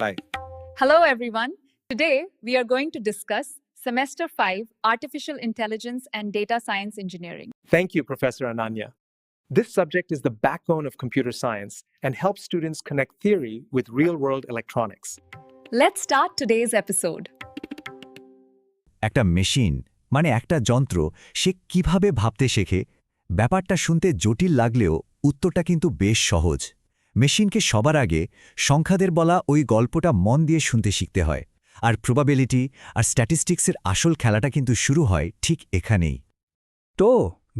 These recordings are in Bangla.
Bye. Hello, everyone. Today, we are going to discuss Semester 5 Artificial Intelligence and Data Science Engineering. Thank you, Professor Ananya. This subject is the backbone of computer science and helps students connect theory with real world electronics. Let's start today's episode. একটা মেশিন মানে একটা যন্ত্র সে কিভাবে ভাবতে শেখে ব্যাপারটা শুনতে জটিল লাগলেও উত্তরটা কিন্তু বেশ সহজ মেশিনকে সবার আগে সংখ্যাদের বলা ওই গল্পটা মন দিয়ে শুনতে শিখতে হয়। আর প্রবাবিলিটি আর স্ট্যাটিস্টিক্সের আসল খেলাটা কিন্তু শুরু হয় ঠিক এখানেই। তো,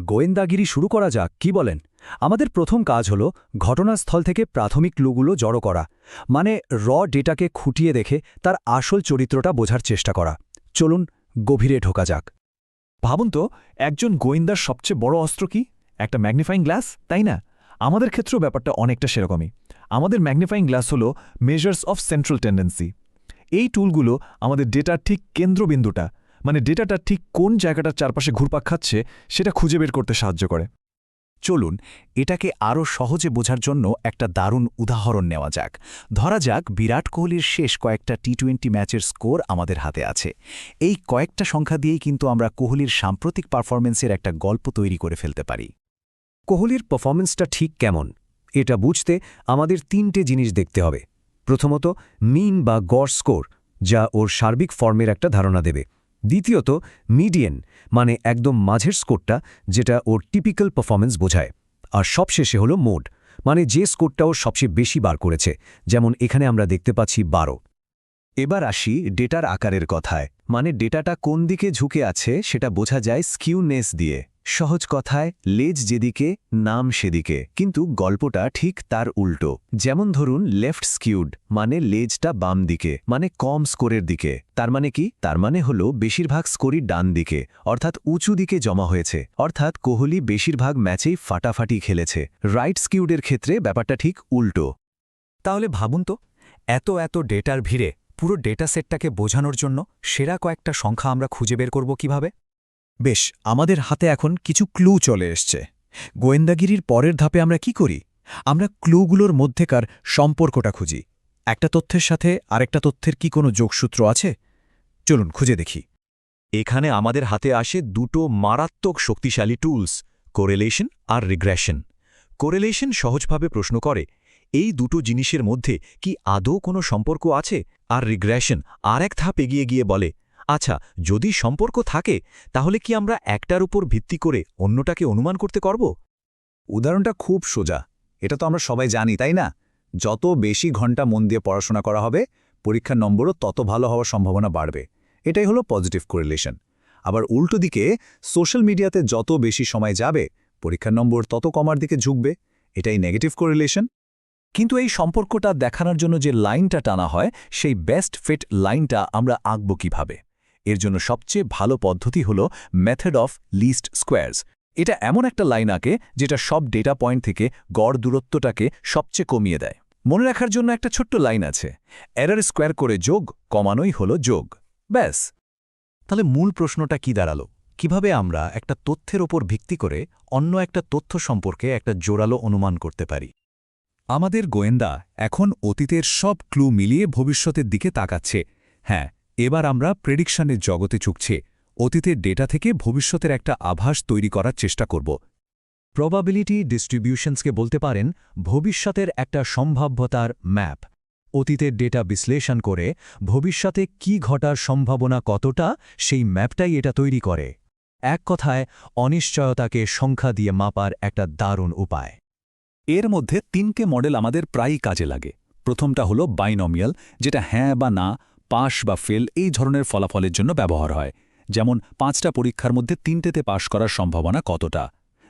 গোয়েন্দাগিরি শুরু করা যাক, কি বলেন? আমাদের প্রথম কাজ হল ঘটনাস্থল থেকে প্রাথমিক ক্লুগুলো জড়ো করা মানে র ডেটাকে খুঁটিয়ে দেখে তার আসল চরিত্রটা বোঝার চেষ্টা করা। চলুন গভীরে ঢোকা যাক। ভাবুন তো, একজন গোয়েন্দার সবচেয়ে বড় অস্ত্র কি? একটা ম্যাগনিফাইং গ্লাস তাই না? আমাদের ক্ষেত্রেও ব্যাপারটা অনেকটা সেরকমই। আমাদের ম্যাগনিফাইং গ্লাস হল মেজার্স অফ সেন্ট্রাল টেন্ডেন্সি এই টুলগুলো আমাদের ডেটার ঠিক কেন্দ্রবিন্দুটা মানে ডেটাটা ঠিক কোন জায়গাটার চারপাশে ঘুরপাক খাচ্ছে সেটা খুঁজে বের করতে সাহায্য করে। চলুন, এটাকে আরও সহজে বোঝার জন্য একটা দারুণ উদাহরণ নেওয়া যাক। ধরা যাক বিরাট কোহলির শেষ কয়েকটা টি টোয়েন্টি ম্যাচের স্কোর আমাদের হাতে আছে। এই কয়েকটা সংখ্যা দিয়েই কিন্তু আমরা কোহলির সাম্প্রতিক পারফরমেন্সের একটা গল্প তৈরি করে ফেলতে পারি। কোহলির পারফরমেন্সটা ঠিক কেমন? এটা বুঝতে আমাদের তিনটে জিনিস দেখতে হবে। প্রথমত মিন বা গড় স্কোর, যা ওর সার্বিক ফর্মের একটা ধারণা দেবে। দ্বিতীয়ত, মিডিয়ান মানে একদম মাঝের স্কোরটা, যেটা ওর টিপিক্যাল পারফরমেন্স বোঝায়। আর সবশেষে হলো মোড মানে যে স্কোরটা ও সবচেয়ে বেশি বার করেছে, যেমন এখানে আমরা দেখতে পাচ্ছি বারো। এবার আসি ডেটার আকারের কথায় মানে ডেটাটা কোন দিকে ঝুঁকে আছে সেটা বোঝা যায় স্কিউনেস দিয়ে। সহজ কথায়, লেজ যেদিকে, নাম সেদিকে। কিন্তু গল্পটা ঠিক তার উল্টো। যেমন ধরুন লেফট স্কিউড মানে লেজটা বাম দিকে মানে কম স্কোরের দিকে। তার মানে কি? তার মানে হলো, বেশিরভাগ স্কোরই ডান দিকে, অর্থাৎ উঁচু দিকে জমা হয়েছে। অর্থাৎ কোহলি বেশিরভাগ ম্যাচেই ফাটাফাটি খেলেছে। রাইট স্কিউডের ক্ষেত্রে ব্যাপারটা ঠিক উল্টো। তাহলে ভাবুন তো, এত এত ডেটার ভিড়ে, পুরো ডেটা সেটটাকে বোঝানোর জন্য সেরা কয়েকটা সংখ্যা আমরা খুঁজে বের করব কীভাবে? বেশ, আমাদের হাতে এখন কিছু ক্লু চলে এসছে। গোয়েন্দাগিরির পরের ধাপে আমরা কি করি? আমরা ক্লুগুলোর মধ্যেকার সম্পর্কটা খুঁজি। একটা তথ্যের সাথে আরেকটা তথ্যের কি কোনো যোগসূত্র আছে? চলুন, খুঁজে দেখি। এখানে আমাদের হাতে আসে দুটো মারাত্মক শক্তিশালী টুলস কোরেলেশন আর রিগ্রেশন কোরেলেশন সহজভাবে প্রশ্ন করে, এই দুটো জিনিসের মধ্যে কি আদৌ কোনো সম্পর্ক আছে? আর রিগ্রেশন আর এক ধাপ এগিয়ে গিয়ে বলে আচ্ছা যদি সম্পর্ক থাকে, তাহলে কি আমরা একটার উপর ভিত্তি করে অন্যটাকে অনুমান করতে করব উদাহরণটা খুব সোজা। এটা তো আমরা সবাই জানি, তাই না? যত বেশি ঘণ্টা মন দিয়ে পড়াশোনা করা হবে, পরীক্ষার নম্বরও তত ভালো হওয়ার সম্ভাবনা বাড়বে। এটাই হলো পজিটিভ কোরিলেশন আবার উল্টো দিকে সোশ্যাল মিডিয়াতে যত বেশি সময় যাবে, পরীক্ষার নম্বর তত কমার দিকে ঝুঁকবে। এটাই নেগেটিভ কোরিলেশন কিন্তু এই সম্পর্কটা দেখানোর জন্য যে লাইনটা টানা হয়, সেই বেস্ট ফিট লাইনটা আমরা আঁকব কীভাবে? এর জন্য সবচেয়ে ভালো পদ্ধতি হল মেথড অফ লিস্ট স্কোয়ার্স এটা এমন একটা লাইন আঁকে যেটা সব ডেটা পয়েন্ট থেকে গড় দূরত্বটাকে সবচেয়ে কমিয়ে দেয়। মনে রাখার জন্য একটা ছোট্ট লাইন আছে এরার স্কোয়ার করে যোগ কমানোই হল যোগ। ব্যাস। তাহলে মূল প্রশ্নটা কি দাঁড়াল? কীভাবে আমরা একটা তথ্যের ওপর ভিত্তি করে অন্য একটা তথ্য সম্পর্কে একটা জোরালো অনুমান করতে পারি? আমাদের গোয়েন্দা এখন অতীতের সব ক্লু মিলিয়ে ভবিষ্যতের দিকে তাকাচ্ছে। হ্যাঁ এবার আমরা প্রেডিকশনের জগতে চুকছে, অতীতের ডেটা থেকে ভবিষ্যতের একটা আভাস তৈরি করার চেষ্টা করব। প্রবাবিলিটি ডিস্ট্রিবিউশনসকে বলতে পারেন ভবিষ্যতের একটা সম্ভাব্যতার ম্যাপ। অতীতের ডেটা বিশ্লেষণ করে ভবিষ্যতে কি ঘটার সম্ভাবনা কতটা, সেই ম্যাপটাই এটা তৈরি করে। এক কথায়, অনিশ্চয়তাকে সংখ্যা দিয়ে মাপার একটা দারুণ উপায়। এর মধ্যে তিনটে মডেল আমাদের প্রায়ই কাজে লাগে। প্রথমটা হলো বাইনমিয়াল, যেটা হ্যাঁ বা না পাশ বা ফেল এই ধরনের ফলাফলের জন্য ব্যবহার হয়। যেমন পাঁচটা পরীক্ষার মধ্যে তিনটেতে পাশ করার সম্ভাবনা কতটা?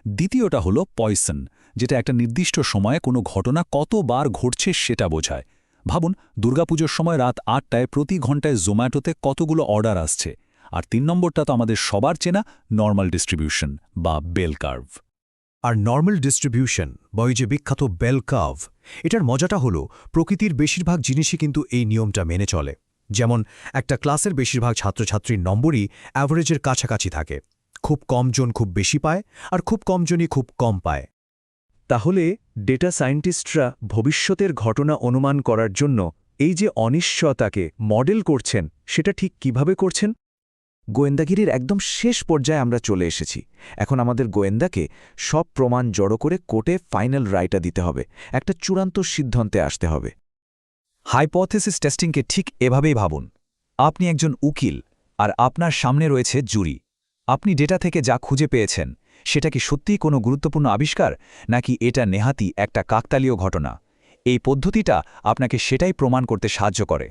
দ্বিতীয়টা হলো পয়সন, যেটা একটা নির্দিষ্ট সময়ে কোনো ঘটনা কতবার ঘটছে সেটা বোঝায়। ভাবুন, দুর্গাপুজোর সময় রাত আটটায় প্রতি ঘন্টায় জোম্যাটোতে কতগুলো অর্ডার আসছে। আর তিন নম্বরটা তো আমাদের সবার চেনা, নর্মাল ডিস্ট্রিবিউশন বা বেল কার্ভ। আর নর্মাল ডিস্ট্রিবিউশন, বা ওই যে বিখ্যাত বেল কার্ভ, এটার মজাটা হলো, প্রকৃতির বেশিরভাগ জিনিসই কিন্তু এই নিয়মটা মেনে চলে। যেমন একটা ক্লাসের বেশিরভাগ ছাত্রছাত্রীর নম্বরই অ্যাভারেজের কাছাকাছি থাকে। খুব কম জন খুব বেশি পায় আর খুব কম জনই খুব কম পায়। তাহলে ডেটা সায়েন্টিস্টরা ভবিষ্যতের ঘটনা অনুমান করার জন্য এই যে অনিশ্চয়তাকে মডেল করছেন, সেটা ঠিক কীভাবে করছেন? গোয়েন্দাগিরির একদম শেষ পর্যায়ে আমরা চলে এসেছি। এখন আমাদের গোয়েন্দাকে সব প্রমাণ জড়ো করে কোর্টে ফাইনাল রায়টা দিতে হবে। একটা চূড়ান্ত সিদ্ধান্তে আসতে হবে। হাইপোথেসিস টেস্টিংকে ঠিক এভাবেই ভাবুন। আপনি একজন উকিল আর আপনার সামনে রয়েছে জুরি। আপনি ডেটা থেকে যা খুঁজে পেয়েছেন, সেটা কি সত্যিই কোনো গুরুত্বপূর্ণ আবিষ্কার, নাকি এটা নেহাতি একটা কাকতালীয় ঘটনা? এই পদ্ধতিটা আপনাকে সেটাই প্রমাণ করতে সাহায্য করে।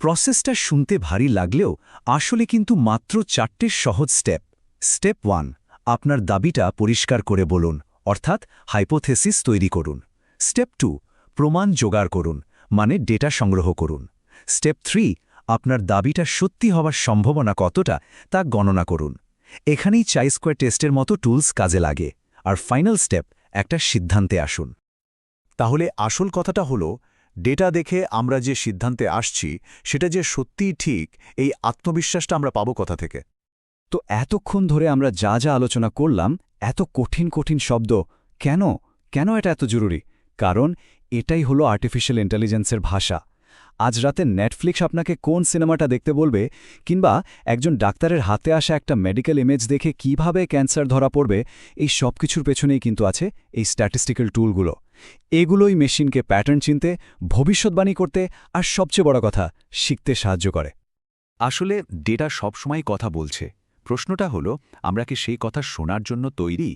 প্রসেসটা শুনতে ভারী লাগলেও আসলে কিন্তু মাত্র চারটে সহজ স্টেপ। স্টেপ ওয়ান, আপনার দাবিটা পরিষ্কার করে বলুন, অর্থাৎ হাইপোথেসিস তৈরি করুন। স্টেপ টু, প্রমাণ জোগাড় করুন। মানে ডেটা সংগ্রহ করুন। স্টেপ থ্রি, আপনার দাবিটা সত্যি হওয়ার সম্ভাবনা কতটা তা গণনা করুন। এখানেই চাই স্কোয়ার টেস্টের মতো টুলস কাজে লাগে। আর ফাইনাল স্টেপ, একটা সিদ্ধান্তে আসুন। তাহলে আসল কথাটা হলো, ডেটা দেখে আমরা যে সিদ্ধান্তে আসছি, সেটা যে সত্যিই ঠিক, এই আত্মবিশ্বাসটা আমরা পাবো কথা থেকে? তো এতক্ষণ ধরে আমরা যা যা আলোচনা করলাম, এত কঠিন কঠিন শব্দ, কেন? কেন এটা এত জরুরি? কারণ এটাই হলো আর্টিফিশিয়াল ইন্টেলিজেন্সের ভাষা। আজ রাতে নেটফ্লিক্স আপনাকে কোন সিনেমাটা দেখতে বলবে কিংবা একজন ডাক্তারের হাতে আসা একটা মেডিকেল ইমেজ দেখে কীভাবে ক্যান্সার ধরা পড়বে, এই সব কিছুর পেছনেই কিন্তু আছে এই স্ট্যাটিস্টিক্যাল টুলগুলো এগুলোই মেশিনকে প্যাটার্ন চিনতে, ভবিষ্যৎবাণী করতে আর সবচেয়ে বড় কথা, শিখতে সাহায্য করে। আসলে ডেটা সবসময় কথা বলছে। প্রশ্নটা হলো, আমরা কি সেই কথা শোনার জন্য তৈরি?